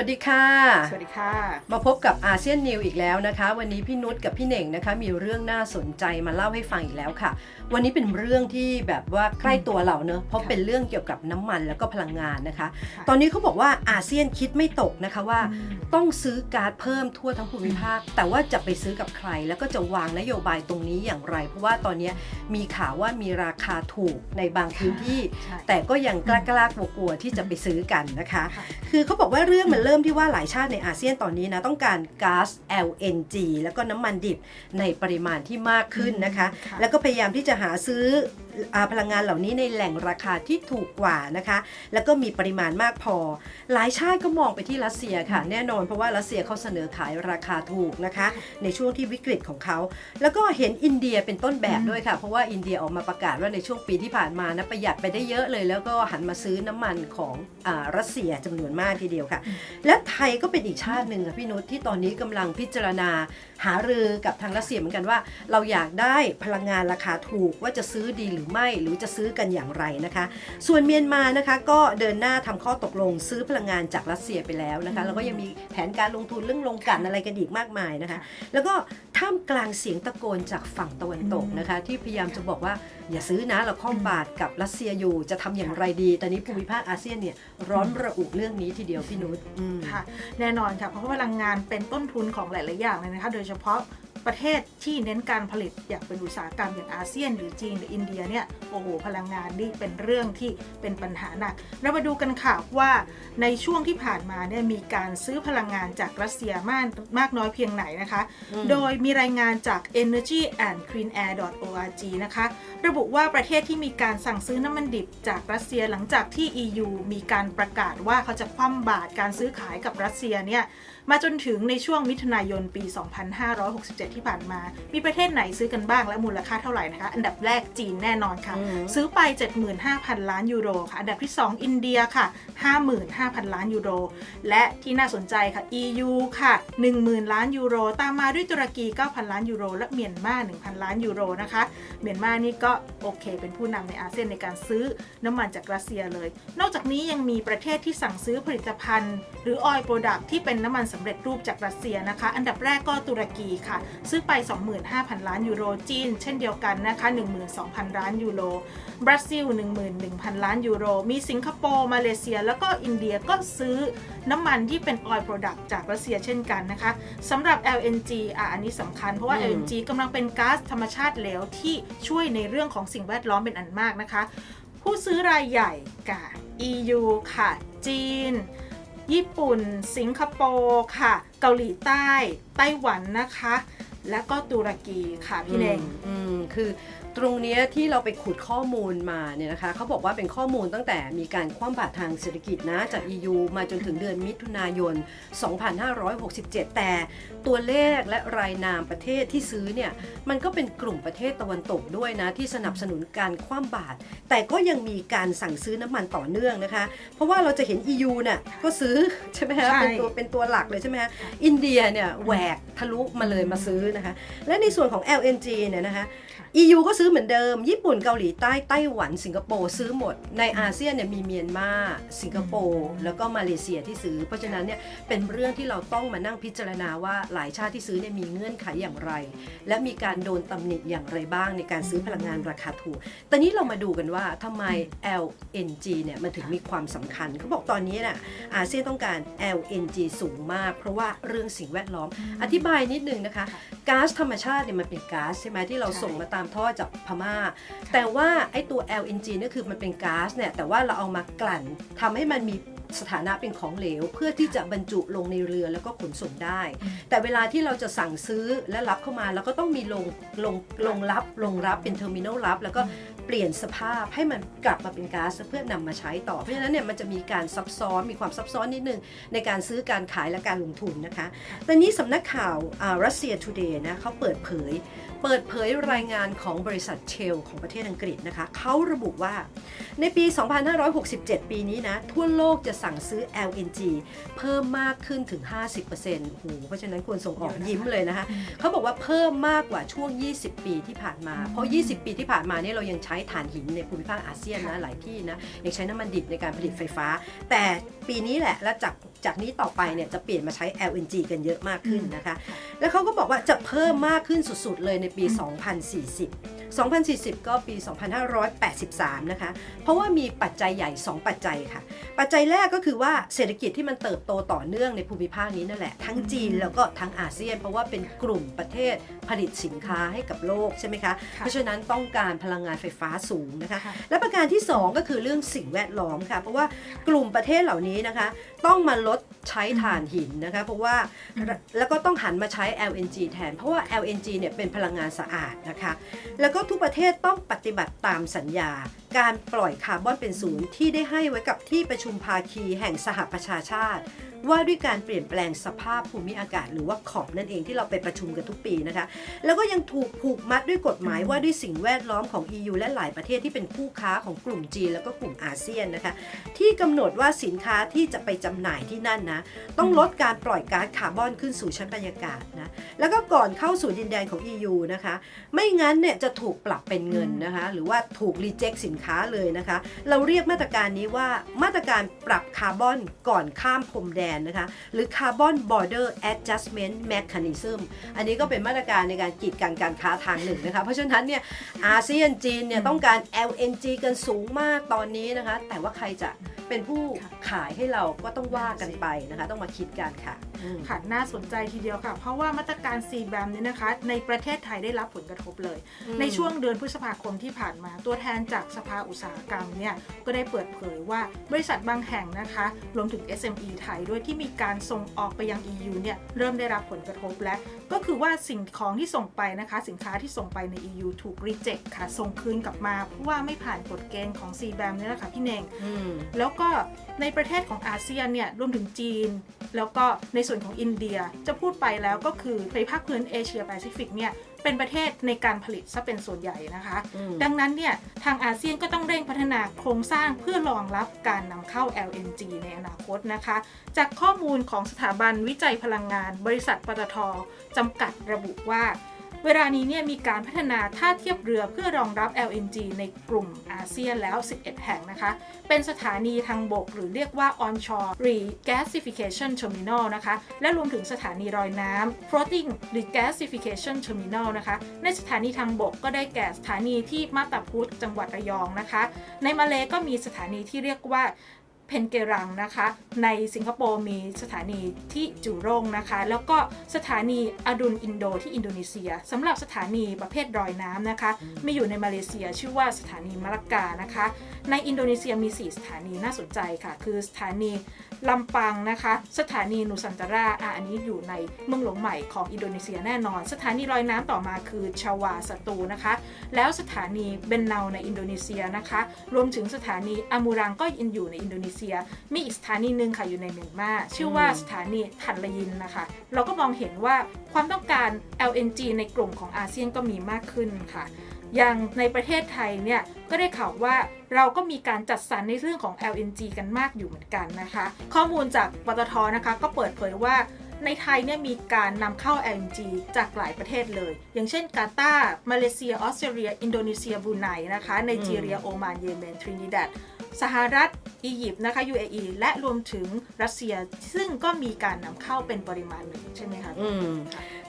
สวัสดีค่ะ สวัสดีค่ะ มาพบกับอาเซียนนิวอีกแล้วนะคะ วันนี้พี่นุชกับพี่เหน่งนะคะ มีเรื่องน่าสนใจมาเล่าให้ฟังอีกแล้วค่ะ วันนี้เป็นเรื่องที่แบบว่าใกล้ตัวเราเนอะเพราะค่ะเป็นเรื่องเกี่ยวกับน้ำมันแล้วก็พลังงานนะคะค่ะตอนนี้เขาบอกว่าอาเซียนคิดไม่ตกนะคะว่าอืมต้องซื้อก๊าซเพิ่มทั่วทั้งภูมิภาค แต่ว่าจะไปซื้อกับใคร แล้วก็จะวางนโยบายตรงนี้อย่างไร เพราะว่าตอนนี้มีข่าวว่ามีราคาถูกในบางพื้นที่ใช่แต่ก็ยังกล้ากล้ากลัวกลัวๆที่จะไปซื้อกันนะคะค่ะคือเขาบอกว่าเรื่องมันเริ่มที่ว่าหลายชาติในอาเซียนตอนนี้นะต้องการก๊าซ LNG แล้วก็น้ำมันดิบในปริมาณที่มากขึ้นนะคะค่ะแล้วก็พยายามที่จะหาซื้ออพลังงานเหล่านี้ในแหล่งราคาที่ถูกกว่านะคะ แล้วก็มีปริมาณมากพอ หลายชาติก็มองไปที่รัสเซียค่ะ แน่นอนเพราะว่ารัสเซียเขาเสนอขายราคาถูกนะคะ ในช่วงที่วิกฤตของเขา แล้วก็เห็นอินเดียเป็นต้นแบบด้วยค่ะ เพราะว่าอินเดียออกมาประกาศว่าในช่วงปีที่ผ่านมานะประหยัดไปได้เยอะเลย แล้วก็หันมาซื้อน้ำมันของอรัสเซียจำนวนมากทีเดียวค่ะ และไทยก็เป็นอีกชาติหนึ่งค่ะพี่นุชที่ตอนนี้กำลังพิจารณา หารือกับทางรัสเซียเหมือนกันว่า เราอยากได้พลังงานราคาถูกว่าจะซื้อดีหรือไม่หรือจะซื้อกันอย่างไรนะคะ ส่วนเมียนมานะคะก็เดินหน้าทำข้อตกลงซื้อพลังงานจากรัสเซียไปแล้วนะคะแล้วก็ยังมีแผนการลงทุนเรื่องลงกันอะไรกันอีกมากมายนะคะ แล้วก็ ท่ามกลางเสียงตะโกนจากฝั่งตะวันตกนะคะ ที่พยายามจะบอกว่าอย่าซื้อนะเราข้อมบาทกับรัสเซียอยู่จะทำอย่างไรดี ตอนนี้ภูมิภาคอาเซียนเนี่ยร้อนระอุเรื่องนี้ทีเดียวพี่นุชอืมค่ะ แน่นอนค่ะเพราะว่าพลังงานเป็นต้นทุนของหลาย ๆ อย่างเลยนะคะ โดยเฉพาะ ประเทศที่เน้นการผลิตอย่างเป็นอุตสาหกรรมอย่างอาเซียน หรือจีนหรืออินเดียเนี่ยโอ้โหพลังงานนี่เป็นเรื่องที่เป็นปัญหาหนัก เรามาดูกันค่ะว่าในช่วงที่ผ่านมาเนี่ยมีการซื้อพลังงานจากรัสเซียมากมากน้อยเพียงไหนนะคะอืมโดยมีรายงานจาก energy and clean air org นะคะ ระบุว่าประเทศที่มีการสั่งซื้อน้ำมันดิบจากรัสเซียหลังจากที่ EU มีการประกาศว่าเขาจะคว่ำบาตรการซื้อขายกับรัสเซียเนี่ย มาจนถึงในช่วงมิถุนายนปี 2567 ที่ผ่านมา มีประเทศไหนซื้อกันบ้างและมูลค่าเท่าไหร่นะคะ อันดับแรกจีนแน่นอนค่ะอืมซื้อไป 75,000 ล้านยูโรค่ะ อันดับที่ 2 อินเดียค่ะ 55,000 ล้านยูโร และที่น่าสนใจค่ะ EU ค่ะ 10,000 ล้านยูโร ตามมาด้วยตุรกี 9,000 ล้านยูโร และเมียนมา 1,000 ล้านยูโรนะคะ เมียนมานี่ก็โอเค เป็นผู้นำในอาเซียนในการซื้อน้ำมันจากรัสเซียเลย นอกจากนี้ยังมีประเทศที่สั่งซื้อผลิตภัณฑ์ หรือออยล์โปรดักที่เป็นน้ำมันสำเร็จรูปจากรัสเซียนะคะ อันดับแรกก็ตุรกีค่ะ ซื้อไป 25,000 ล้านยูโรจีน เช่นเดียวกันนะคะ 12,000 ล้านยูโรบราซิล 11,000 ล้านยูโร มีสิงคโปร์ มาเลเซีย แล้วก็อินเดียก็ซื้อน้ำมันที่เป็นออยล์โปรดักจากรัสเซียเช่นกันนะคะสำหรับ LNG อะอันนี้สำคัญเพราะว่าอืม LNG กำลังเป็นก๊าซธรรมชาติเหลวที่ช่วยในเรื่องของสิ่งแวดล้อมเป็นอันมากนะคะ ผู้ซื้อรายใหญ่กับ EU ค่ะ จีน ญี่ปุ่น สิงคโปร์ค่ะ เกาหลีใต้ ไต้หวันนะคะ และก็ตุรกีค่ะพี่เน่ง อืมคือ ตรงเนี้ยที่เราไปขุดข้อมูลมาเนี่ยนะคะเขาบอกว่าเป็นข้อมูลตั้งแต่มีการคว่ำบาตรทางเศรษฐกิจนะจาก EU มาจนถึงเดือนมิถุนายน 2567 แต่ตัวเลขและรายนามประเทศที่ซื้อเนี่ยมันก็เป็นกลุ่มประเทศตะวันตกด้วยนะ ที่สนับสนุนการคว่ำบาตรแต่ก็ยังมีการสั่งซื้อน้ำมันต่อเนื่องนะคะ เพราะว่าเราจะเห็น EU เนี่ยก็ซื้อใช่ไหมคะใช่เป็นตัวเป็นตัวหลักเลยใช่ไหมคะอินเดียเนี่ยแหวกทะลุมาเลยมาซื้อนะคะ และในส่วนของ LNG เนี่ยนะคะ EU ก็ซื้อเหมือนเดิม ญี่ปุ่นเกาหลีใต้ไต้หวันสิงคโปร์ซื้อหมด ในอาเซียนเนี่ยมีเมียนมาสิงคโปร์แล้วก็มาเลเซียที่ซื้อ เพราะฉะนั้นเนี่ยเป็นเรื่องที่เราต้องมานั่งพิจารณาว่าหลายชาติที่ซื้อเนี่ยมีเงื่อนไขอย่างไร และมีการโดนตำหนิอย่างไรบ้างในการซื้อพลังงานราคาถูกตอนนี้เรามาดูกันว่าทำไม LNG เนี่ยมันถึงมีความสำคัญเขาบอกตอนนี้น่ะอาเซียนต้องการ LNG สูงมาก เพราะว่าเรื่องสิ่งแวดล้อม อธิบายนิดนึงนะคะก๊าซธรรมชาติเนี่ยมันเป็นก๊าซใช่ไหมที่เราใช่ส่งมาตามท่อจากพม่า แต่ว่าไอ้ตัว LNG เนี่ยคือมันเป็นก๊าซเนี่ยแต่ว่าเราเอามากลั่นทำให้มันมีสถานะเป็นของเหลวเพื่อที่จะบรรจุลงในเรือแล้วก็ขนส่งได้ แต่เวลาที่เราจะสั่งซื้อและรับเข้ามาเราก็ต้องมีลงลงลงรับลงรับเป็นเทอร์มินอลรับ แล้วก็ เปลี่ยนสภาพให้มันกลับมาเป็นก๊าซเพื่อนำมาใช้ต่อ เพราะฉะนั้นเนี่ยมันจะมีการซับซ้อนมีความซับซ้อนนิดนึงในการซื้อการขายและการลงทุนนะคะตอนนี้สำนักข่าวรัสเซียทูเดย์นะเขาเปิดเผย เปิดเผยรายงานของบริษัทเชลของประเทศอังกฤษนะคะเขาระบุว่าในปี 2567 ปีนี้นะทั่วโลกจะสั่งซื้อ LNG เพิ่มมากขึ้นถึง 50%โอ้โหเพราะฉะนั้นควรส่งออกยิ้มเลยนะคะเขาบอกว่าเพิ่มมากกว่าช่วง 20 ปีที่ผ่านมา เพราะ 20 ปีที่ผ่านมาเนี่ยเรายังใช้ถ่านหินในภูมิภาคอาเซียนนะหลายที่นะยังใช้น้ำมันดิบในการผลิตไฟฟ้า แต่ปีนี้แหละแล้วจากจากนี้ต่อไปเนี่ยจะเปลี่ยนมาใช้ LNG กันเยอะมากขึ้นนะคะ แล้วเขาก็บอกว่าจะเพิ่มมากขึ้นสุดๆเลยในปี 2040 2040 ก็ปี 2583 นะคะ เพราะว่ามีปัจจัยใหญ่ 2 ปัจจัยค่ะ ปัจจัยแรกก็คือว่าเศรษฐกิจที่มันเติบโตต่อเนื่องในภูมิภาคนี้นั่นแหละ ทั้งจีนแล้วก็ทั้งอาเซียน เพราะว่าเป็นกลุ่มประเทศผลิตสินค้าให้กับโลกใช่ไหมคะ เพราะฉะนั้นต้องการพลังงานไฟฟ้าสูงนะคะค่ะและประการที่ 2 ก็คือเรื่องสิ่งแวดล้อมค่ะ เพราะว่ากลุ่มประเทศเหล่านี้นะคะ ต้องมาลดใช้ถ่านหินนะคะ เพราะว่าอืมแล้วก็ต้องหันมาใช้ LNG แทน เพราะว่า LNG เนี่ยเป็นพลังงานสะอาดนะคะ แล้วก็ทุกประเทศต้องปฏิบัติตามสัญญา การปล่อยคาร์บอนเป็นศูนย์ที่ได้ให้ไว้กับที่ประชุมภาคีแห่งสหประชาชาติ ว่าด้วยการเปลี่ยนแปลงสภาพภูมิอากาศ หรือว่าขอบนั่นเองที่เราไปประชุมกันทุกปีนะคะ แล้วก็ยังถูกผูกมัดด้วยกฎหมายว่าด้วยสิ่งแวดล้อมของ EU และหลายประเทศที่เป็นคู่ค้าของกลุ่มจีนแล้วก็กลุ่มอาเซียนนะคะ ที่กำหนดว่าสินค้าที่จะไปจำหน่ายที่นั่นนะต้องลดการปล่อยก๊าซคาร์บอนขึ้นสู่ชั้นบรรยากาศนะแล้วก็ก่อนเข้าสู่ดินแดนของ EU นะคะ ไม่งั้นเนี่ยจะถูกปรับเป็นเงินนะคะหรือว่าถูกรีเจ็คสินค้าเลยนะคะ เราเรียกมาตรการนี้ว่ามาตรการปรับคาร์บอนก่อนข้ามพรมแดนนะคะ หรือ Carbon Border Adjustment Mechanism อันนี้ก็เป็นมาตรการในการกีดกันการค้าทางหนึ่งนะคะ เพราะฉะนั้นเนี่ยอาเซียนจีนเนี่ยต้องการ LNG กันสูงมากตอนนี้นะคะ แต่ว่าใครจะเป็นผู้ขายให้เราก็ต้องว่ากันไปนะคะ ต้องมาคิดกันค่ะค่ะน่าสนใจทีเดียวค่ะ เพราะว่ามาตรการ c b a m นี้นะคะ ในประเทศไทยได้รับผลกระทบเลยอืมในช่วงเดือนพฤษภาคมที่ผ่านมา ตัวแทนจากสภาอุตสาหกรรมเนี่ยก็ได้เปิดเผยว่าบริษัทบางแห่งนะคะ รวมถึง SME ไทยด้วยที่มีการส่งออกไปยัง EU เนี่ยเริ่มได้รับผลกระทบและก็คือว่าสิ่งของที่ส่งไปนะคะ สินค้าที่ส่งไปใน EU ถูก reject ค่ะ ส่งคืนกลับมา เพราะว่าไม่ผ่านกฎเกณฑ์ของ c b a m นี่แหละค่ะพี่เน่งอืมแล้วก็ในประเทศของอาเซียนเนี่ยรวมถึงจีน แล้วก็ในส่วนของอินเดียจะพูดไปแล้วก็คือในภาคพื้นเอเชียแปซิฟิกเนี่ยเป็นประเทศในการผลิตซะเป็นส่วนใหญ่นะคะอืมดังนั้นเนี่ยทางอาเซียนก็ต้องเร่งพัฒนาโครงสร้างเพื่อรองรับการนำเข้า LNG ในอนาคตนะคะ จากข้อมูลของสถาบันวิจัยพลังงาน บริษัทปตทจำกัดระบุว่า เวลานี้เนี่ยมีการพัฒนาท่าเทียบเรือเพื่อรองรับ LNG ในกลุ่มอาเซียนแล้ว 11 แห่งนะคะ เป็นสถานีทางบกหรือเรียกว่า onshore regasification terminal นะคะ และรวมถึงสถานีรอยน้ำ floating regasification terminal นะคะ ในสถานีทางบกก็ได้แก่สถานีที่มาตาพุธจังหวัดระยองนะคะ ในมาเลก็มีสถานีที่เรียกว่า เพนเกรังนะคะ ในสิงคโปร์มีสถานีที่จูโรงนะคะ แล้วก็สถานีอดุลอินโดที่อินโดนีเซียสำหรับสถานีประเภทรอยน้ำนะคะ มีอยู่ในมาเลเซียชื่อว่าสถานีมะละกานะคะ ในอินโดนีเซียมี 4 สถานีน่าสนใจค่ะ คือสถานี ลำปังนะคะ สถานีนูซันตาราอะอันนี้อยู่ในเมืองหลวงใหม่ของอินโดนีเซียแน่นอน สถานีลอยน้ำต่อมาคือชาวาสตูนะคะ แล้วสถานีเบนเนาในอินโดนีเซียนะคะ รวมถึงสถานีอามูรังก็ยังอยู่ในอินโดนีเซีย มีอีกสถานีหนึ่งค่ะอยู่ในเมียนมาชื่อว่าสถานีทันลยินนะคะ เราก็มองเห็นว่าความต้องการ LNG ในกลุ่มของอาเซียนก็มีมากขึ้นค่ะ อย่างในประเทศไทยเนี่ยก็ได้ข่าวว่าเราก็มีการจัดสรรในเรื่องของ LNG กันมากอยู่เหมือนกันนะคะ ข้อมูลจากปตทนะคะก็เปิดเผยว่าในไทยเนี่ยมีการนำเข้า LNG จากหลายประเทศเลย อย่างเช่นกาตาร์มาเลเซีย ออสเตรเลีย อินโดนีเซียบรูไนนะคะไนจีเรีย โอมาน เยเมน ทรินิดัด สหรัฐ อียิปต์นะคะ UAE และรวมถึงรัสเซียซึ่งก็มีการนำเข้าเป็นปริมาณหนึ่งใช่ไหมคะอืม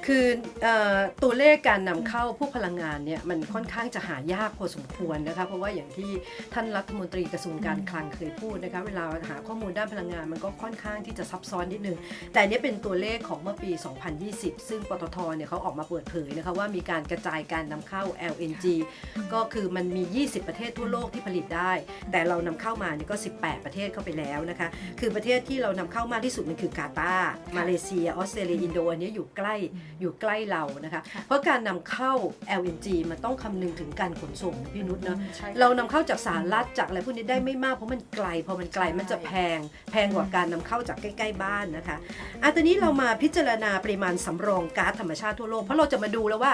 คือเอ่อตัวเลขการนำเข้าพวกพลังงานเนี่ยมันค่อนข้างจะหายากพอสมควรนะคะเพราะว่าอย่างที่ท่านรัฐมนตรีกระทรวงการคลังเคยพูดนะคะเวลาหาข้อมูลด้านพลังงานมันก็ค่อนข้างที่จะซับซ้อนนิดนึง แต่อันเนี้ยเป็นตัวเลขของเมื่อปี 2020 ซึ่งปตทเนี่ยเขาออกมาเปิดเผยนะคะว่ามีการกระจายการนำเข้า LNG ก็คือมันมี 20 ประเทศทั่วโลกที่ผลิตได้ แต่เรานำเข้ามาเนี่ยก็ 18 ประเทศเข้าไปแล้วนะคะ คือประเทศที่เรานำเข้ามากที่สุดมันคือกาตาร์มาเลเซีย ออสเตรเลีย อินโดอันเนี้ยอยู่ใกล้อยู่ใกล้เรานะคะค่ะเพราะการนำเข้า LNG มันต้องคำนึงถึงการขนส่งนะพี่นุชเนาะใช่ค่ะเรานำเข้าจากสหรัฐจากอะไรพวกนี้ได้ไม่มากเพราะมันไกลพอมันไกลใช่มันจะแพงแพงกว่าการนำเข้าจากใกล้ ๆ บ้านนะคะอะตอนนี้เรามาพิจารณาปริมาณสำรองก๊าซธรรมชาติทั่วโลกเพราะเราจะมาดูแล้วว่า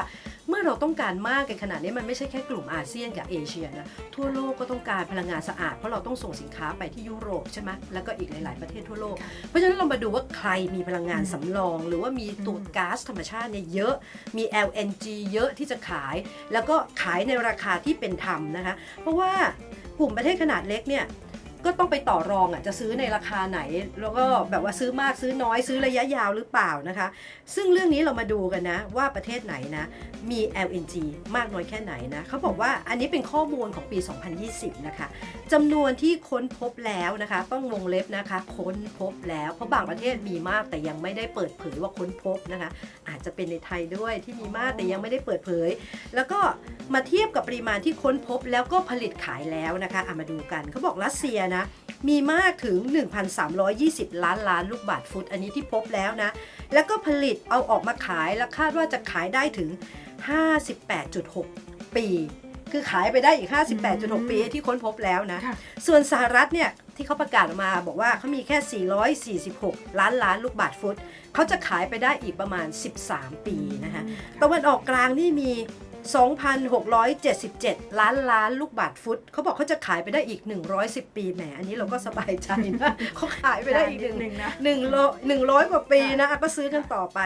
เมื่อเราต้องการมากกันขนาดนี้มันไม่ใช่แค่กลุ่มอาเซียนกับเอเชียนะทั่วโลกก็ต้องการพลังงานสะอาดเพราะเราต้องส่งสินค้าไปที่ยุโรปใช่ไหมแล้วก็อีกหลาย ๆ ประเทศทั่วโลก เพราะฉะนั้นเรามาดูว่าใครมีพลังงานสำรอง หรือว่ามีตัวอืมก๊าซธรรมชาติเนี่ยเยอะ มี LNG เยอะที่จะขาย แล้วก็ขายในราคาที่เป็นธรรมนะคะ เพราะว่ากลุ่มประเทศขนาดเล็กเนี่ย ก็ต้องไปต่อรองอะจะซื้อในราคาไหน แล้วก็แบบว่าซื้อมากซื้อน้อยซื้อระยะยาวหรือเปล่านะคะ ซึ่งเรื่องนี้เรามาดูกันนะว่าประเทศไหนนะมี LNG มากน้อยแค่ไหนนะเขาบอกว่าอันนี้เป็นข้อมูลของปี 2020 นะคะจำนวนที่ค้นพบแล้วนะคะต้องวงเล็บนะคะ ค้นพบแล้วเพราะบางประเทศมีมากแต่ยังไม่ได้เปิดเผยว่าค้นพบนะคะ อาจจะเป็นในไทยด้วยที่มีมากแต่ยังไม่ได้เปิดเผย แล้วก็ มาเทียบกับปริมาณที่ค้นพบแล้วก็ผลิตขายแล้วนะคะอะมาดูกันเขาบอกรัสเซียนะมีมากถึง 1,320 ล้านล้านลูกบาทฟุต อันนี้ที่พบแล้วนะ แล้วก็ผลิตเอาออกมาขายแล้วคาดว่าจะขายได้ถึง 58.6 ปี คือขายไปได้อีก 58.6 ปีที่ค้นพบแล้วนะค่ะส่วนสหรัฐเนี่ยที่เขาประกาศออกมาบอกว่าเขามีแค่ 446 ล้านล้านลูกบาทฟุต เขาจะขายไปได้อีกประมาณ 13 ปีนะคะตะวันออกกลางนี่มี 2,677 ล้านล้านลูกบาทฟุต เขาบอกเขาจะขายไปได้อีก 110 ปีแหม อันนี้เราก็สบายใจนะเขาขายไปได้อีกหนึ่งหนึ่งนะหนึ่งโลหนึ่งร้อยกว่าปีนะอะก็ซื้อกันต่อไป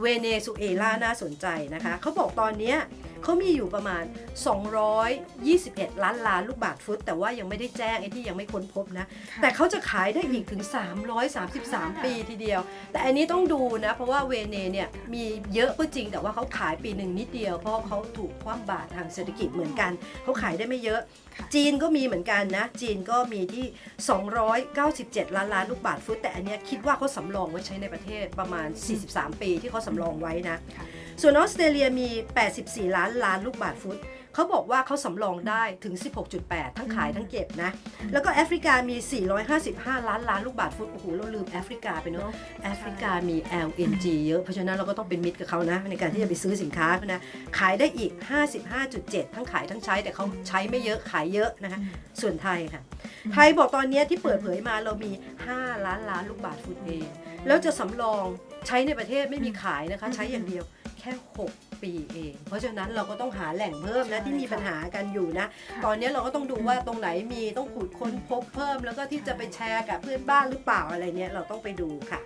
เวเนซุเอลาน่าสนใจนะคะ เขาบอกตอนเนี้ย เขามีอยู่ประมาณ 221 ล้านล้านลูกบาทฟุต แต่ว่ายังไม่ได้แจ้งไอ้ที่ยังไม่ค้นพบนะค่ะแต่เขาจะขายได้อีกถึง 333 ปีทีเดียว แต่อันนี้ต้องดูนะ เพราะว่าเวเนเนี่ยมีเยอะก็จริง แต่ว่าเขาขายปีหนึ่งนิดเดียว เพราะเขาถูกคว่ำบาตรทางเศรษฐกิจเหมือนกันเขาขายได้ไม่เยอะค่ะจีนก็มีเหมือนกันนะ จีนก็มีที่ 297 ล้านล้านลูกบาทฟุต แต่อันเนี้ยคิดว่าเขาสำรองไว้ใช้ในประเทศประมาณ 43 ปีที่เขาสำรองไว้นะค่ะ ส่วนออสเตรเลียมี 84 ล้านล้านลูกบาทฟุตเขาบอกว่าเขาสำรองได้ถึง 16.8 ทั้งขายทั้งเก็บนะ แล้วก็แอฟริกามี 455 ล้านล้านลูกบาทฟุต โอ้โห เราลืมแอฟริกาไปเนาะ แอฟริกามี LNG เยอะ เพราะฉะนั้นเราก็ต้องเป็นมิตรกับเขานะ ในการที่จะไปซื้อสินค้าเขานะ ขายได้อีก 55.7 ทั้งขายทั้งใช้ แต่เขาใช้ไม่เยอะขายเยอะนะคะ ส่วนไทยค่ะ ไทยบอกตอนเนี้ยที่เปิดเผยมาเรามี 5 ล้านล้านลูกบาทฟุตเอง แล้วจะสำรองใช้ในประเทศไม่มีขายนะคะ ใช้อย่างเดียว แค่6 ปีเอง เพราะฉะนั้นเราก็ต้องหาแหล่งเพิ่มนะใช่ที่มีปัญหากันอยู่นะค่ะตอนนี้เราก็ต้องดูว่าตรงไหนมีต้องขุดค้นพบเพิ่ม แล้วก็ที่จะไปแชร์กับเพื่อนบ้านหรือเปล่าอะไรเนี้ยเราต้องไปดูค่ะ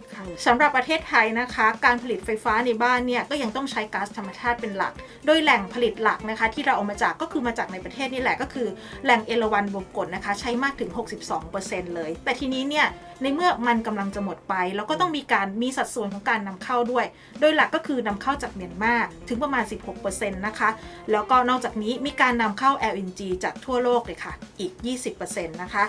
สำหรับประเทศไทยนะคะ การผลิตไฟฟ้าในบ้านเนี่ยก็ยังต้องใช้ก๊าซธรรมชาติเป็นหลัก โดยแหล่งผลิตหลักนะคะ ที่เราเอามาจากก็คือมาจากในประเทศนี่แหละก็คือแหล่งเอราวันบวกกฎนะคะ ใช้มากถึง 62%เลย แต่ทีนี้เนี่ยในเมื่อมันกำลังจะหมดไปเราก็ต้องมีการมีสัดส่วนของการนำเข้าด้วย โดยหลักก็คือนำเข้าจากเมียนมาถึงประมาณ 16%นะคะแล้วก็นอกจากนี้มีการนำเข้า LNG จากทั่วโลกเลยค่ะอีก 20%นะคะ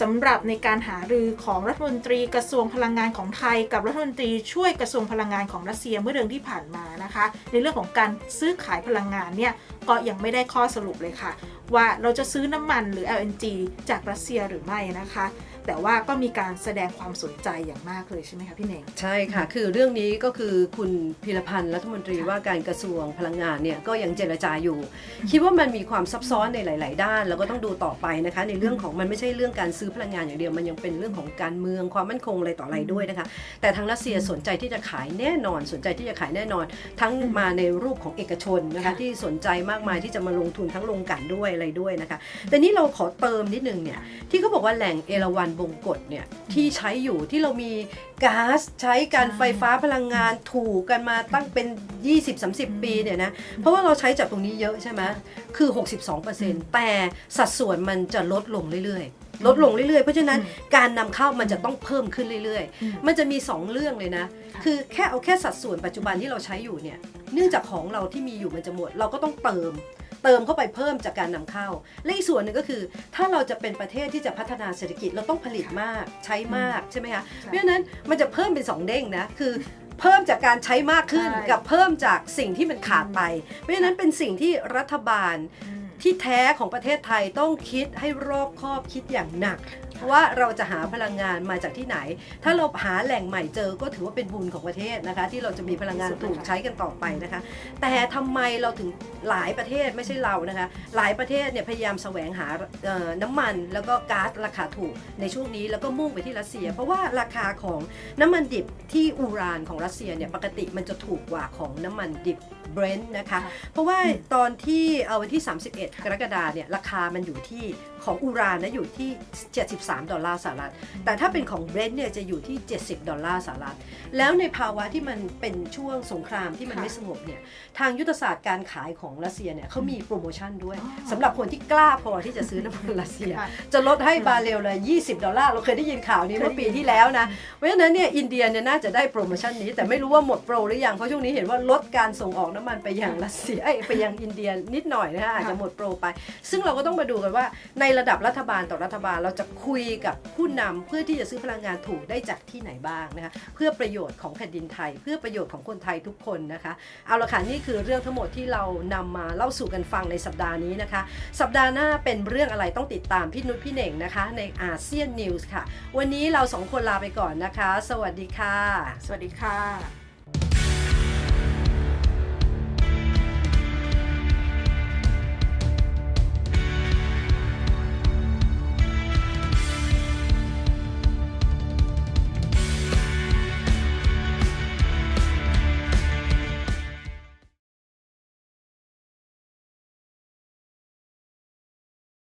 สำหรับในการหารือของรัฐมนตรีกระทรวงพลังงานของไทย กับรัฐมนตรีช่วยกระทรวงพลังงานของรัสเซียเมื่อเดือนที่ผ่านมานะคะ ในเรื่องของการซื้อขายพลังงานเนี่ยก็ยังไม่ได้ข้อสรุปเลยค่ะ ว่าเราจะซื้อน้ำมันหรือ LNG จากรัสเซียหรือไม่นะคะ แต่ว่าก็มีการแสดงความสนใจอย่างมากเลยใช่ไหมคะพี่เน่ง ใช่ค่ะ คือเรื่องนี้ก็คือคุณพิรพันธ์รัฐมนตรีว่าการกระทรวงพลังงานเนี่ยก็ยังเจรจาอยู่ คิดว่ามันมีความซับซ้อนในหลาย ๆ ด้านแล้วก็ต้องดูต่อไปนะคะ ในเรื่องของมันไม่ใช่เรื่องการซื้อพลังงานอย่างเดียวมันยังเป็นเรื่องของการเมืองความมั่นคงอะไรต่ออะไรด้วยนะคะ แต่ทางรัสเซียสนใจที่จะขายแน่นอน สนใจที่จะขายแน่นอน ทั้งมาในรูปของเอกชนนะคะค่ะที่สนใจมากมายที่จะมาลงทุนทั้งลงกลันด้วยอะไรด้วยนะคะแต่นี่เราขอเติมนิดนึงเนี่ยที่เขาบอกว่าแหล่งเอราวันบงกฎเนี่ยที่ใช้อยู่ที่เรามีก๊าซใช้การใช่ไฟฟ้าพลังงานถูกกันมาตั้งเป็น 20-30 ปีเนี่ยนะเพราะว่าเราใช้จากตรงนี้เยอะใช่ไหมคือ 62%แต่สัดส่วนมันจะลดลงเรื่อยๆ ลดลงเรื่อยๆ เพราะฉะนั้นอืมการนำเข้ามันจะต้องเพิ่มขึ้นเรื่อยอืมๆมันจะมี 2 เรื่องเลยนะค่ะคือแค่เอาแค่สัดส่วนปัจจุบันที่เราใช้อยู่เนี่ยเนื่องจากของเราที่มีอยู่มันจะหมด เราก็ต้องเติม เติมเข้าไปเพิ่มจากการนำเข้า และอีกส่วนหนึ่งก็คือ ถ้าเราจะเป็นประเทศที่จะพัฒนาเศรษฐกิจเราต้องผลิตมากใช้มากใช่ไหมคะเพราะฉะนั้นมันจะเพิ่มเป็นสองเด้งนะคือเพิ่มจากการใช้มากขึ้นใช่กับเพิ่มจากสิ่งที่มันขาดไป เพราะฉะนั้นเป็นสิ่งที่รัฐบาลอืมที่แท้ของประเทศไทยต้องคิดให้รอบคอบคิดอย่างหนักว่าเราจะหาพลังงานมาจากที่ไหน ถ้าเราหาแหล่งใหม่เจอก็ถือว่าเป็นบุญของประเทศนะคะ ที่เราจะมีพลังงานถูกใช้กันต่อไปนะคะ แต่ทำไมเราถึงหลายประเทศไม่ใช่เรานะคะ หลายประเทศเนี่ยพยายามแสวงหาน้ำมันแล้วก็ก๊าซราคาถูกในช่วงนี้แล้วก็มุ่งไปที่รัสเซีย เพราะว่าราคาของน้ำมันดิบที่อูรานของรัสเซียเนี่ยปกติมันจะถูกกว่าของน้ำมันดิบเบรนท์นะคะ เพราะว่าตอนที่เอาวันที่ 31 กรกฎาเนี่ยราคามันอยู่ที่ของอูรานนะอยู่ที่63ดอลลาร์สหรัฐ แต่ถ้าเป็นของเบรนท์เนี่ยจะอยู่ที่ 70 ดอลลาร์สหรัฐ แล้วในภาวะที่มันเป็นช่วงสงครามที่มันค่ะไม่สงบเนี่ย ทางยุทธศาสตร์การขายของรัสเซียเนี่ยเขามีโปรโมชั่นด้วยอ๋อสำหรับคนที่กล้าพอที่จะซื้อน้ำมันรัสเซียค่ะจะลดให้บาร์เรลเลย 20 ดอลลาร์ เราเคยได้ยินข่าวนี้เมื่อปีที่แล้วนะ เพราะฉะนั้นเนี่ยอินเดียเนี่ยน่าจะได้โปรโมชั่นนี้ แต่ไม่รู้ว่าหมดโปรหรือยัง เพราะช่วงนี้เห็นว่าลดการส่งออกน้ำมันไปยังรัสเซียเอ้ยไปยังอินเดียนิดหน่อยนะฮะอาจจะหมดโปรไป ซึ่งเราก็ต้องมาดูกันว่าในระดับรัฐบาลต่อรัฐบาลเราจะคุุยกับผู้นำเพื่อที่จะซื้อพลังงานถูกได้จากที่ไหนบ้างนะคะเพื่อประโยชน์ของแผ่นดินไทย เพื่อประโยชน์ของคนไทยทุกคนนะคะเอาละค่ะนี่คือเรื่องทั้งหมดที่เรานำมาเล่าสู่กันฟังในสัปดาห์นี้นะคะ สัปดาห์หน้าเป็นเรื่องอะไรต้องติดตามพี่นุชพี่เหน่งนะคะในอาเซียนนิวส์ค่ะ วันนี้เราสองคนลาไปก่อนนะคะ สวัสดีค่ะ สวัสดีค่ะ